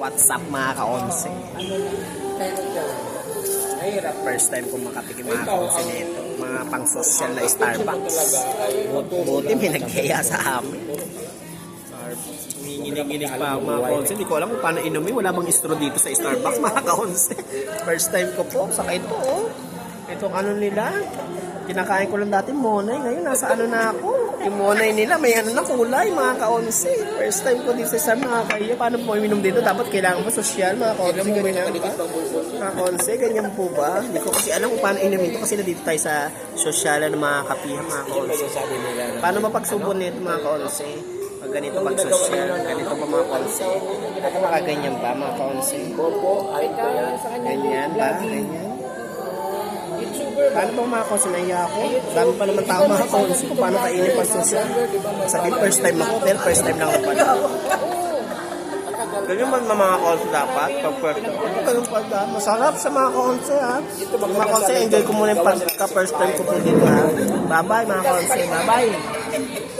What's up mga ka-onse? First time kong makatikim mga ka-onse nito. Mga pang-social na Starbucks. Buti may nagkaya sa amin. Huminginig-ginig pa mga ka-onse. Hindi ko alam kung paano inumin. Wala bang istro dito sa Starbucks mga ka-onse. First time ko po. Saka ito oh. Itong ano nila. Kinakain ko lang dati monay. Ngayon nasa ano na ako. Yung monay nila may ano na kulay mga ka-onse. First time ko dito sa mga kayo. Paano po uminom dito? Dapat kailangan mo social mga. Ganyan ba? Mga ka-onse, ganyan po ba? Hindi ko kasi alam kung paano inumin ito kasi nandito tayo sa social ng mga kapihan mga ka-onse. Paano mapagsubon nito mga ka-onse? Pag ganito pag social, ganito pa mga ka-onse. At makaganyan ba mga ka-onse? Ganyan ba? Ganyan? Paano bang mga konsi naiya ako? Dami pa naman tao mga konsi kung paano kainin pag social. Sabihin first time ako, pero first time lang ako pala. Ganyan man mga konsi dapat, pag first time. Ganun pala? Masarap sa mga konsi ha. Mga konsi, enjoy ko muna yung pagka first time ko po dito ha. Bye bye mga konsi, bye bye.